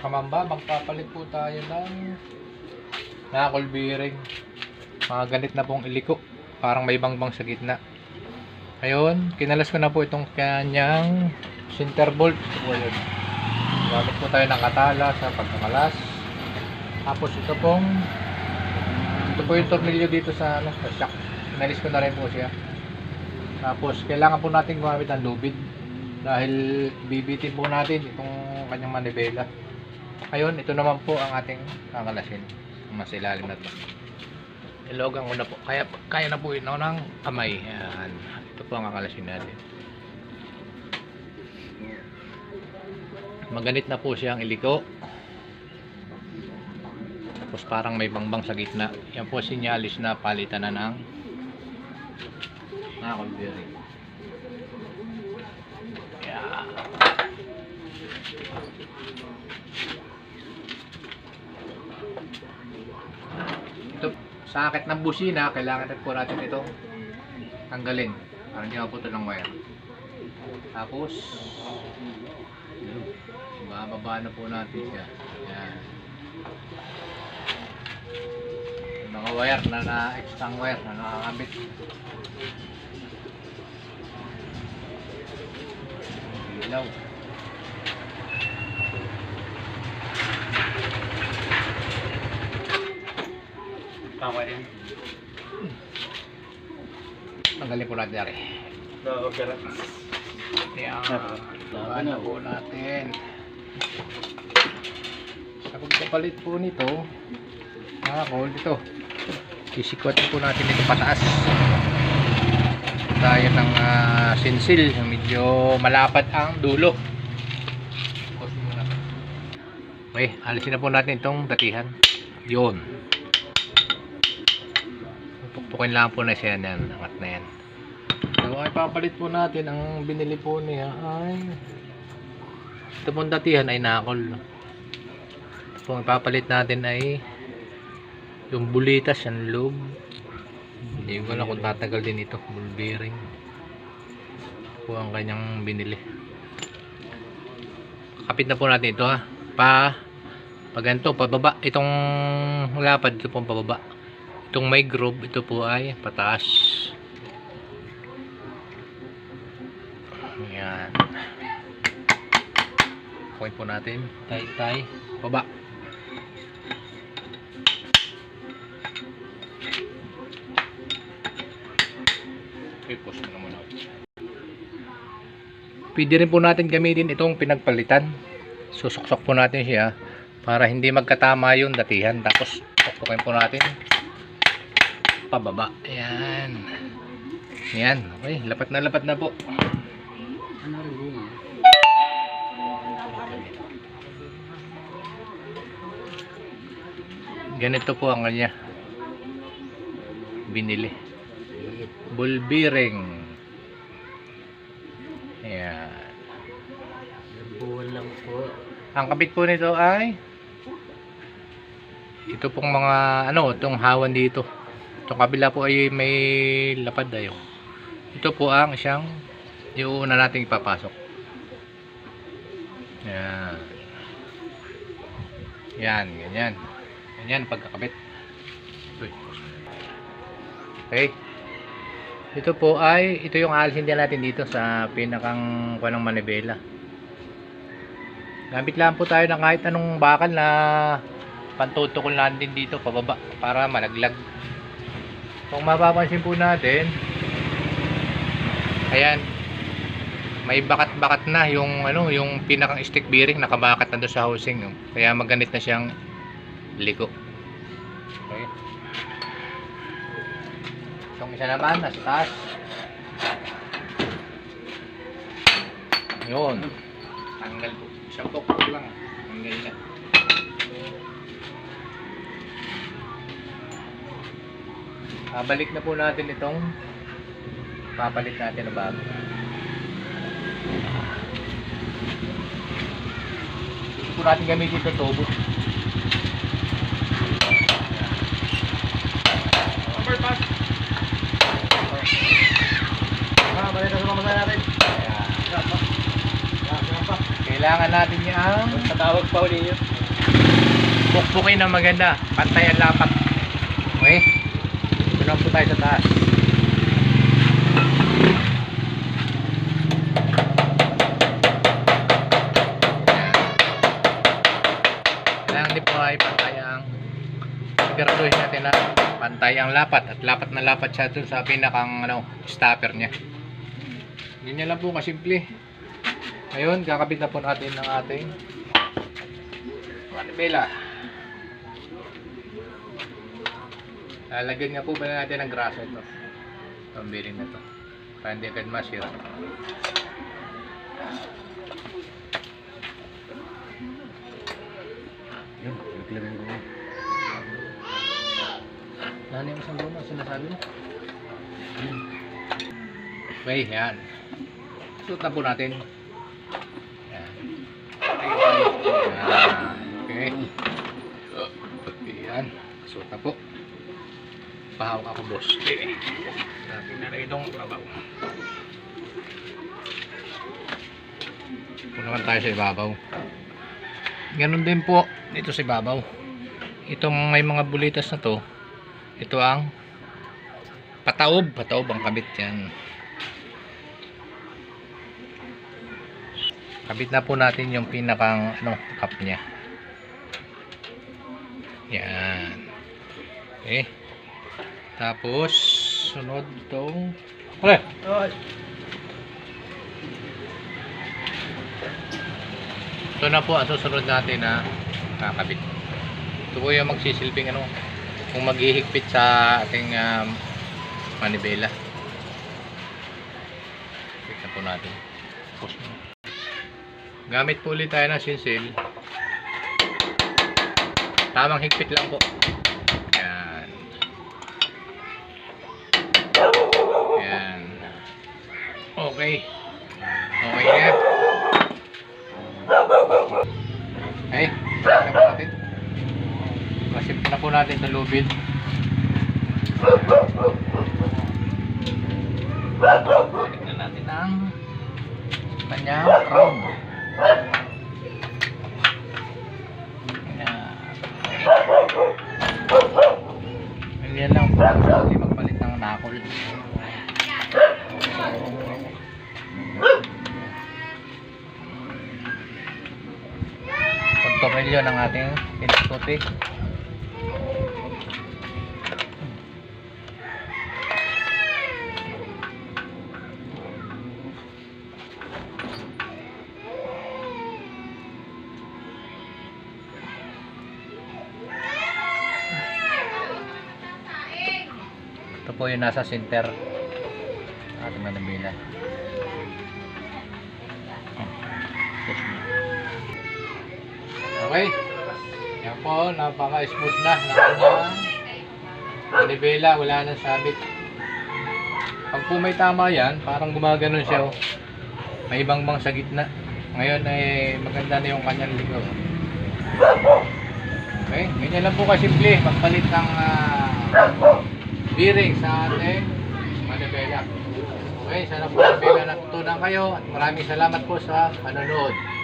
kamamba, magpapalit po tayo ng knuckle bearing. Mga ganit na pong iliko. Parang may bangbang sa gitna. Ayun, kinalas ko na po itong kanyang center bolt. Yun. Gamit po tayo ng katala sa pagkakalas. Tapos ito pong ito po yung tornilyo dito sa ano, sa shock. Inalis ko na rin po siya. Tapos kailangan po natin gumamit ng lubid dahil bibitin po natin itong kanyang manibela. Ayun, ito naman po ang ating kakalasin. Mas ilalim na to. Ilogan ko na po. Kaya, kaya na po ito ng kamay. Ayan. Ito po ang kakalasin natin. Maganit na po siyang iliko. Tapos parang may bangbang sa gitna. Yan po sinyalis na palitan na ng knuckle bearing. Yeah. Ito, sa akit ng busina, kailangan po natin itong tanggalin para hindi maputol ng wire. Tapos, bababa na po natin siya. Yan. Yung mga wire na na-extra wire na nakakabit. Ilaw. Tama din. Tanggalin po natin yari. No, okay lang. Yan. Laban na po natin. Sa pagkapalit po nito, mga kol, ito. Isikwat po natin ito pataas. Tayo ng uh, sinsil. Medyo malapad ang dulo. Okay, alisin na po natin itong datihan. Yun. Pupukpukin lang po na siya yan. Angat na yan. So, ay papalit po natin ang binili po niya ay ito pong datihan ay nakol. Ito pong ipapalit natin ay yung bulitas yung loob. Hindi ko na kung tatagal din ito. Ball bearing. Ito po ang kanyang binili. Kapit na po natin ito ha. Pa pag ganito, pababa. Itong lapad, ito pong pababa. Itong may groove, ito po ay pataas. Ayan. Point po natin. Tay, tay. Baba. Okay, pause na muna. Pwede rin po natin gamitin itong pinagpalitan. Susuksok po natin siya para hindi magkatama yung datihan. Tapos, pukpukin po natin. Pababa. Ayan. Ayan. Okay, lapat na lapat na po. Ganito po ang kanya. Binili. Ball bearing. Ayan. Buwan lang po. Ang kabit po nito ay ito pong mga ano, itong hawan dito. Itong kabila po ay may lapad ayo. Ito po ang siyang yung una nating ipapasok. Yan. Yan, ganyan. Ganyan pagkakabit. Okay. Ito po ay ito yung alisin din natin dito sa pinakang kuha ng manibela. Gamit lang po tayo ng kahit anong bakal na pantutukol natin dito pababa para malaglag. Kung mapapansin po natin, ayan, may bakat-bakat na yung ano, yung pinakang stick bearing nakabakat na doon sa housing. no? Kaya maganit na siyang liko. Okay. Itong isa naman, nasa taas. Yun. Tanggal po. Isang tuktok lang. Tanggal na. Ah, balik na po natin itong papalit natin na bago. Hindi po natin gamitin ito tubo. Overpass! Ah, balik na sa mga natin. Kailangan natin yung Patawag pa uli yun. pukpukin na maganda. Pantay ang lapat. Okay? Lang po tayo sa taas. Kailangan din po ay pantay ang siguraduhin natin na pantay ang lapat at lapat na lapat siya dun sa pinakang ano, stopper niya. Ganyan lang po kasimple. Ngayon, kakabit na po natin ng ating manibela. Lalagyan nga po ba natin ng grasa ito? Itong bearing na to. Para hindi agad masira. Yun, naglaman ko. Ano yung isang goma? Sinasabi mo? Okay, yan. Suot na po natin. Yan. Yan. Okay. Yan. Suot na po. Pahawak ako, boss. Okay. Natin na rin itong babaw. Ito naman tayo sa ibabaw. Ganun din po dito sa ibabaw. Itong may mga bulitas na to, ito ang pataob. Pataob ang kabit yan. Kabit na po natin yung pinakang ano, cup niya. Yan. Okay. Tapos, sunod itong... Pre! Ito na po ang susunod natin na kakabit. Ito po yung magsisilbing ano, kung maghihigpit sa ating um, manibela. Tignan po natin. Tapos mo. Gamit po ulit tayo ng sinsil. Tamang higpit lang po. Okay. Okay na. Okay. Masip na po natin sa lubid. Balik na natin ang kanyang crown. Pagpapilyo ng ating telescopic. Ito po yung nasa center ating manabila. Okay. Yan po, napaka-smooth na na kanyang manibela, wala nang sabit. Pag po may tama yan, parang gumaganon siya. oh. May ibang bang sa gitna. Ngayon ay maganda na yung kanyang likod. Okay, ganyan lang po kasimple. Magpalit ng ah, bearing sa ating manibela. Okay, sana po manibela natutunan kayo at maraming salamat po sa panonood.